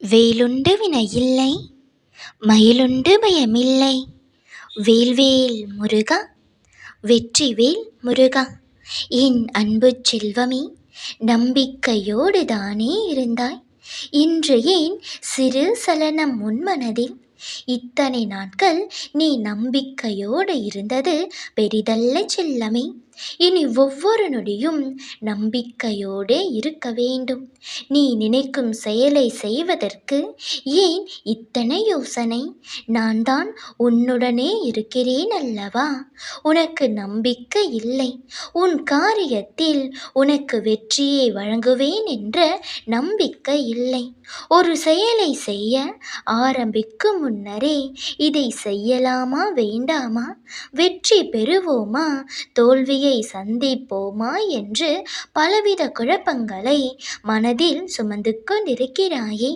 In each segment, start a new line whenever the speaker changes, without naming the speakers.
வேலுண்டு வினையில்லை மயிலுண்டு பயமில்லை. வேல்வேல் முருகா வெற்றிவேல் முருகா என் அன்பு செல்வமே நம்பிக்கையோடு தானே இருந்தாய். இன்று ஏன் சிறு சலனம் உன் இத்தனை நாட்கள் நீ நம்பிக்கையோடு இருந்தது பெரிதல்ல செல்லமே. இனி ஒவ்வொரு நொடியும் நம்பிக்கையோடே இருக்க வேண்டும். நீ நினைக்கும் செயலை செய்வதற்கு ஏன் இத்தனை யோசனை? நான் தான் உன்னுடனே இருக்கிறேன் அல்லவா? உனக்கு நம்பிக்கை இல்லை. உன் காரியத்தில் உனக்கு வெற்றியை வழங்குவேன் என்ற நம்பிக்கை இல்லை. ஒரு செயலை செய்ய ஆரம்பிக்கும் முன்னரே இதை செய்யலாமா வேண்டாமா? வெற்றி பெறுவோமா? தோல்வியை சந்திப்போமா என்று பலவித குழப்பங்களை மனதில் சுமந்து கொண்டிருக்கிறாயே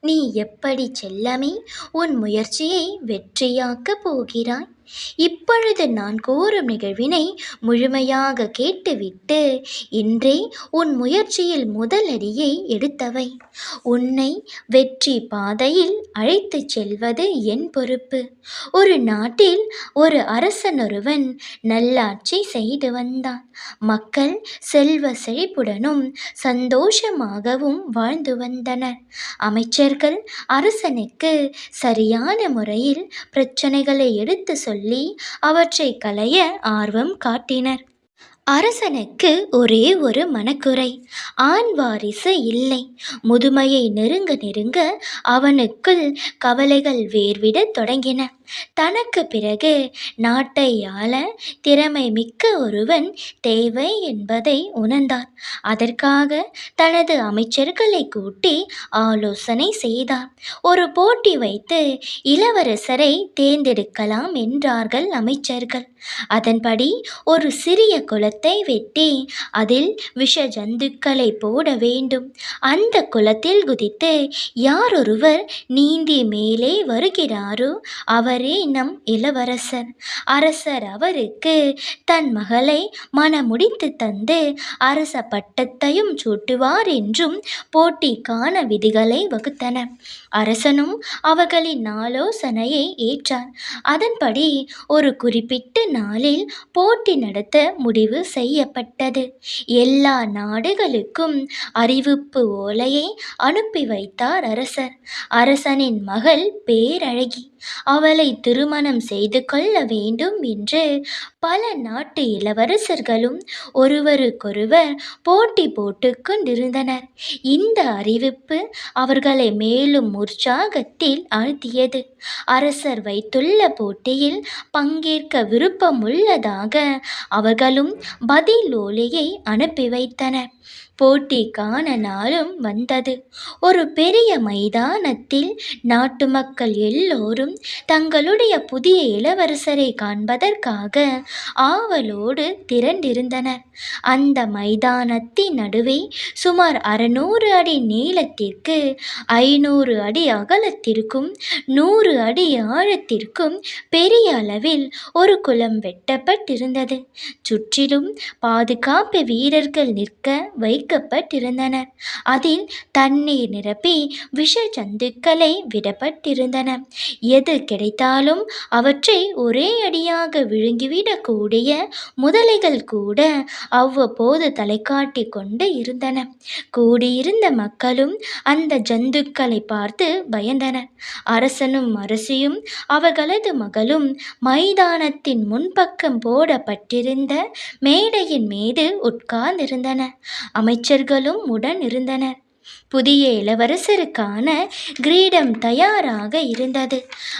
நீ எப்படி செல்லமே உன் முயற்சியை வெற்றியாக்கப் போகிறாய். இப்பொழுது நான் கூறும் நிகழ்வினை முழுமையாக கேட்டுவிட்டு இன்றே உன் முயற்சியில் முதலடியை எடுத்தவை. உன்னை வெற்றி பாதையில் அழைத்துச் செல்வது என் பொறுப்பு. ஒரு நாட்டில் ஒரு அரசனொருவன் நல்லாட்சி செய்து வந்தான். மக்கள் செல்வ செழிப்புடனும் சந்தோஷமாகவும் வாழ்ந்து வந்தனர். அமைச்சர்கள் அரசனுக்கு சரியான முறையில் பிரச்சனைகளை எடுத்து சொல்லி அவற்றை களைய ஆர்வம் காட்டினர். அரசனுக்கு ஒரே ஒரு மனக்குறை ஆண் வாரிசு இல்லை. முதுமையை நெருங்க நெருங்க அவனுக்குள் கவலைகள் வேர்விடத் தொடங்கின. தனக்கு பிறகு நாட்டை ஆள திறமை மிக்க ஒருவன் தேவை என்பதை உணர்ந்தார். அதற்காக தனது அமைச்சர்களை கூட்டி ஆலோசனை செய்தார். ஒரு போட்டி வைத்து இளவரசரை தேர்ந்தெடுக்கலாம் என்றார்கள் அமைச்சர்கள். அதன்படி ஒரு சிறிய குளத்தை வெட்டி அதில் விஷ ஜந்துக்களை போட வேண்டும். அந்த குளத்தில் குதித்து யாரொருவர் நீந்தி மேலே வருகிறாரோ அவர் நம் இளவரசர் அரசர் அவருக்கு தன் மகளை மணமுடித்து தந்து அரச பட்டத்தையும் சூட்டுவார் என்றும் போட்டிக்கான விதிகளை வகுத்தனர் அரசனும் அவர்களின் ஆலோசனையை ஏற்றார் அதன்படி ஒரு குறிப்பிட்ட நாளில் போட்டி நடத்த முடிவு செய்யப்பட்டது. எல்லா நாடுகளுக்கும் அறிவிப்பு ஓலையை அனுப்பி வைத்தார் அரசர். அரசனின் மகள் பேரழகி. அவளை திருமணம் செய்து கொள்ள வேண்டும் என்று பல நாட்டு இளவரசர்களும் ஒருவருக்கொருவர் போட்டி போட்டு கொண்டிருந்தனர். இந்த அறிவிப்பு அவர்களை மேலும் உற்சாகத்தில் ஆழ்த்தியது. அரசர் வைத்துள்ள போட்டியில் பங்கேற்க விருப்பம் உள்ளதாக அவர்களும் பதில் ஓலையை அனுப்பி வைத்தனர். போட்டிக்கான நாளும் வந்தது. ஒரு பெரிய மைதானத்தில் நாட்டு மக்கள் எல்லோரும் தங்களுடைய புதிய இளவரசரை காண்பதற்காக ஆவலோடு திரண்டிருந்தனர். அந்த மைதானத்தின் நடுவே சுமார் அறுநூறு அடி நீளத்திற்கு ஐநூறு அடி அகலத்திற்கும் நூறு அடி ஆழத்திற்கும் பெரிய அளவில் ஒரு குளம் வெட்டப்பட்டிருந்தது. சுற்றிலும் பாதுகாப்பு வீரர்கள் நிற்க வைக்கப்பட்டிருந்தனர். அதில் தண்ணீர் நிரப்பி விஷ ஜந்துக்களை விடப்பட்டிருந்தன. எது கிடைத்தாலும் அவற்றை ஒரே அடியாக கூடிய முதலைகள் கூட அவ்வப்போது தலை காட்டி கொண்டு இருந்தன. கூடியிருந்த மக்களும் அந்த ஜந்துக்களை பார்த்து பயந்தனர் அரசனும் அரசியும் அவர்களது மகளும் மைதானத்தின் முன்பக்கம் போடப்பட்டிருந்த மேடையின் மீது உட்கார்ந்திருந்தன. அமைச்சர்களும் உடன் இருந்தனர். புதிய இளவரசருக்கான கிரீடம் தயாராக இருந்தது.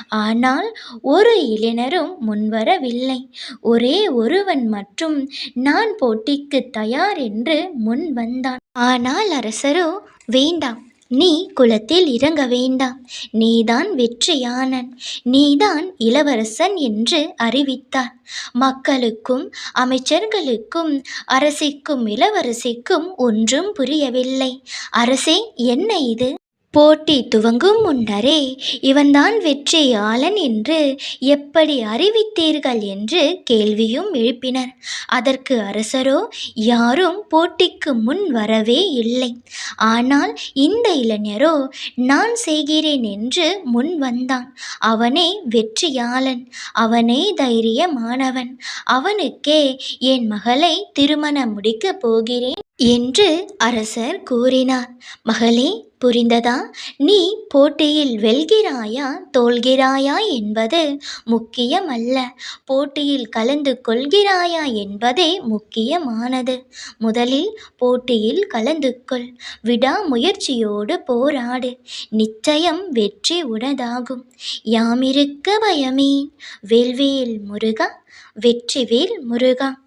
ஆனால் ஒரு இளைஞரும் முன்வரவில்லை. ஒரே ஒருவன் மட்டும் நான் போட்டிக்கு தயார் என்று முன் வந்தான் ஆனால் அரசரோ வேண்டாம் நீ குலத்தில் இறங்க வேண்டாம். நீதான் வெற்றியானன். நீதான் இளவரசன் என்று அறிவித்தார். மக்களுக்கும் அமைச்சர்களுக்கும் அரசிக்கும் இளவரசிக்கும் ஒன்றும் புரியவில்லை. அரசே என்ன இது? போட்டி துவங்கும் முன்னரே இவன்தான் வெற்றியாளன் என்று எப்படி அறிவித்தீர்கள் என்று கேள்வியும் எழுப்பினர். அதற்கு அரசரோ யாரும் போட்டிக்கு முன் வரவே இல்லை. ஆனால் இந்த இளைஞரோ நான் செய்கிறேன் என்று முன் வந்தான். அவனே வெற்றியாளன். அவனே தைரியமானவன். அவனுக்கே என் மகளை திருமணம் முடிக்கப் போகிறேன் என்று அரசர் கூறினார். மகளே புரிந்ததா? நீ போட்டியில் வெல்கிறாயா? தோல்கிறாயா என்பது முக்கியமல்ல. போட்டியில் கலந்து கொள்கிறாயா என்பதே முக்கியமானது. முதலில் போட்டியில் கலந்து கொள். விடாமுயற்சியோடு போராடு. நிச்சயம் வெற்றி உனதாகும். யாமிருக்க பயமேன் வேல்வேல் முருகா வெற்றிவேல் முருகா.